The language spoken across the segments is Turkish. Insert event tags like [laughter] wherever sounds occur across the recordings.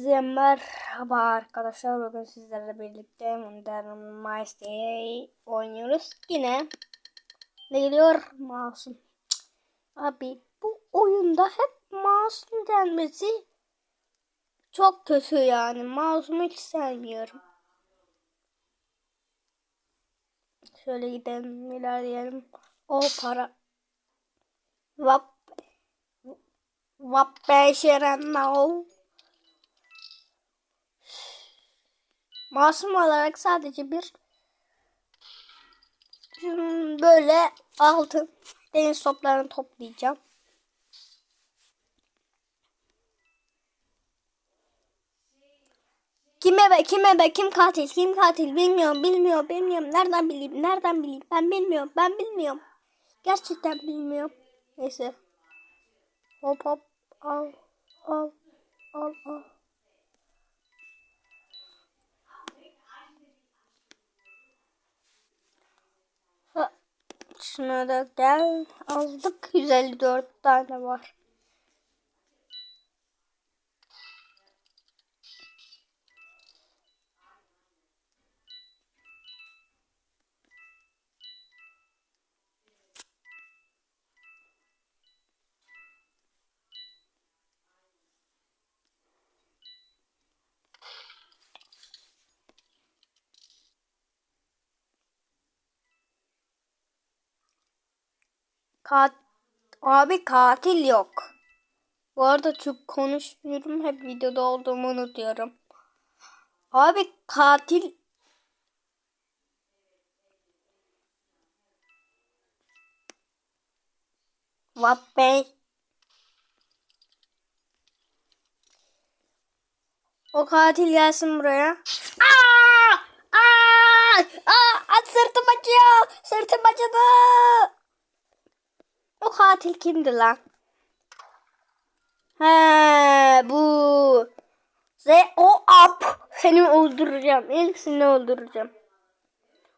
Hepinize merhaba arkadaşlar. Bugün sizlerle birlikte Modern Mastery oynuyoruz. Yine ne geliyor? Masum. Abi bu oyunda hep masum denmesi çok kötü yani. Masum hiç sevmiyorum. Şöyle gidelim ilerleyelim. O para. Vap. Vap beşeren now. Masum olarak sadece bir böyle altın deniz toplarını toplayacağım. Kime be kime be kim katil kim katil? Bilmiyorum bilmiyorum bilmiyorum. Nereden bileyim nereden bileyim? Ben bilmiyorum ben bilmiyorum. Gerçekten bilmiyorum. Neyse. Hop hop. Al al al al Ha, Da gel aldık 154 tane var. Kat Abi katil yok. Bu arada çok konuşmuyorum. Hep videoda olduğumu unutuyorum. Abi katil Vappey. O katil gelsin buraya. Aa! Aa! Aa! Sırtım acıyor. Sırtım acıdı. Katil kimdi lan? He bu. Ze o ap. Seni öldüreceğim. İlk seni öldüreceğim.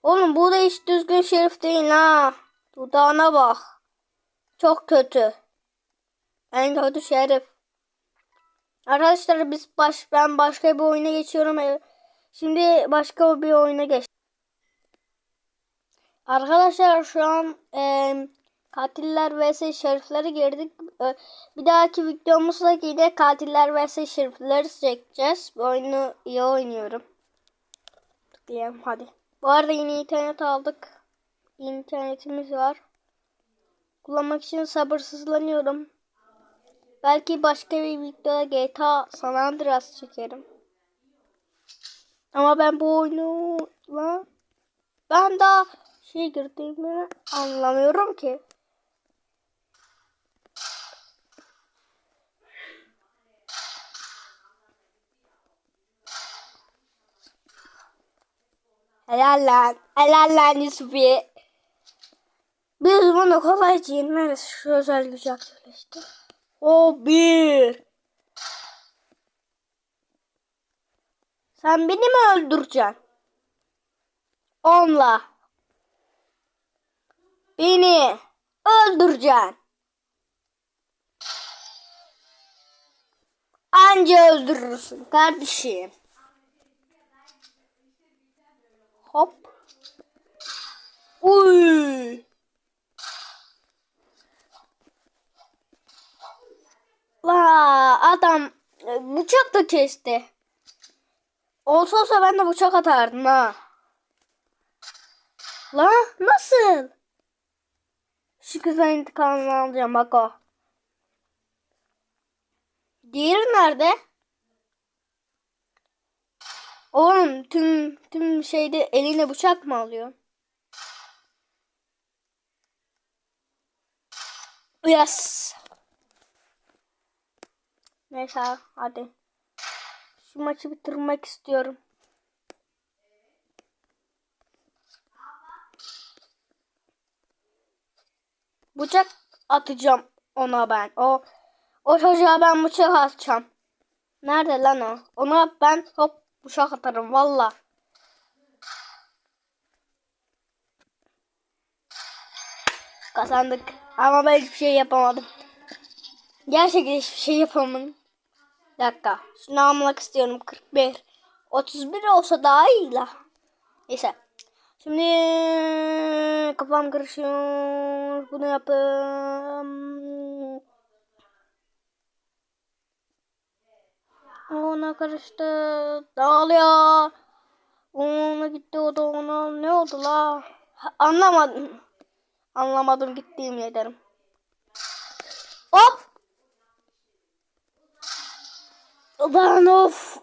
Oğlum bu da hiç düzgün şerif değil ha. Dudağına bak. Çok kötü. En kötü şerif. Arkadaşlar biz baş ben başka bir oyuna geçiyorum. Ee, Şimdi başka bir oyuna geç. Arkadaşlar şu an eee Katiller vs şerifleri girdik. Bir dahaki videomuzda yine katiller vs şerifleri çekeceğiz. Bu oyunu iyi oynuyorum. Tıklayalım hadi. Bu arada yeni internet aldık. İnternetimiz var. Kullanmak için sabırsızlanıyorum. Belki başka bir videoda GTA San Andreas çekerim. Ama ben bu oyunu ben daha şey girdiğimi anlamıyorum ki. Helal lan. Lan Yusufi. Biz bunu kolayca yenmeriz. Şu özel gücü aktifleşti. O bir. Sen beni mi öldüreceksin? Onla. Beni öldüreceksin. Anca öldürürsün kardeşim. Hop. Uy. La adam e, bıçak da kesti. Olsa olsa ben de bıçak atardım ha. La nasıl? Şu kızın intikamını alacağım bak o. Diğeri nerede? Oğlum tüm tüm şeyde eline bıçak mı alıyor? Yes. Neyse hadi. Şu maçı bitirmek istiyorum. Bıçak atacağım ona ben. O o çocuğa ben bıçak atacağım. Nerede lan o? Ona ben hop bıçak atarım valla. Kazandık. Ama ben hiçbir şey yapamadım. Gerçekten hiçbir şey yapamadım. Bir dakika. Şunu almak istiyorum. 41. 31 olsa daha iyi la. Neyse. Şimdi kafam karışıyor. Bunu yapayım. Ona karıştı. Dağılıyor. Ona gitti o da ona. Ne oldu la? Ha, Anlamadım. Anlamadım gittiğim ederim. Hop. Lan of.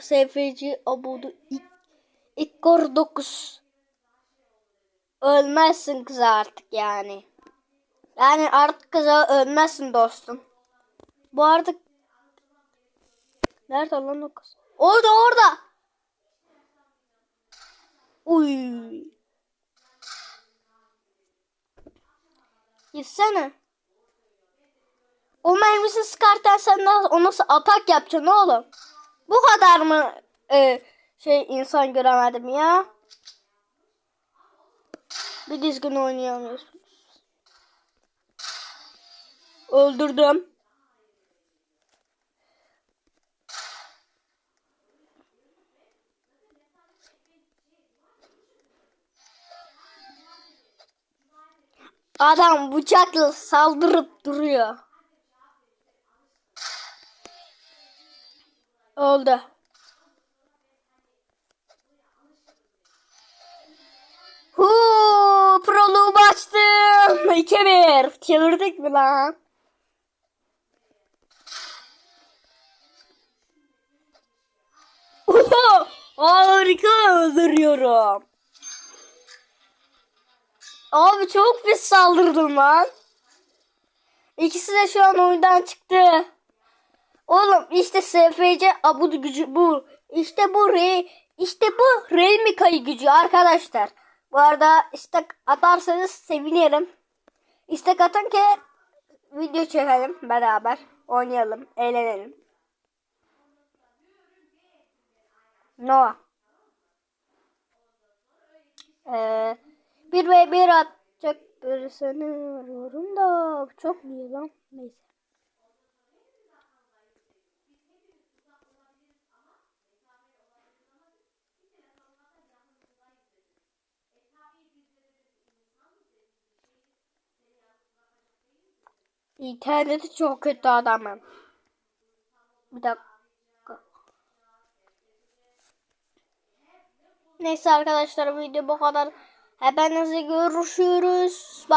SFC abudu ilk, ilk kor 9. Ölmezsin kız artık yani. Yani artık kıza ölmezsin dostum. Bu artık Nerede lan o kız? Orada orada. Uy. Gitsene. O mermisini sıkarken sen o nasıl atak yapacaksın oğlum? Bu kadar mı e, şey insan göremedim ya? Bir dizgin oynayamıyorsunuz. Öldürdüm. Adam bıçakla saldırıp duruyor. Öldü. Huu, proluğu açtım. [laughs] 2-1. Çevirdik mi lan? Harika öldürüyorum. Abi çok pis saldırdım lan. İkisi de şu an oyundan çıktı. Oğlum işte SFC abudu gücü bu. İşte bu re işte bu Remika'yı gücü arkadaşlar. Bu arada istek atarsanız sevinirim. İstek atın ki video çekelim beraber. Oynayalım, eğlenelim. Noah. Ee, bir ve bir atacak birisini arıyorum da çok iyi lan. Neyse. İnterneti çok kötü adamım. Bir dakika. Neyse arkadaşlar video bu kadar. Hepinize görüşürüz. Bye.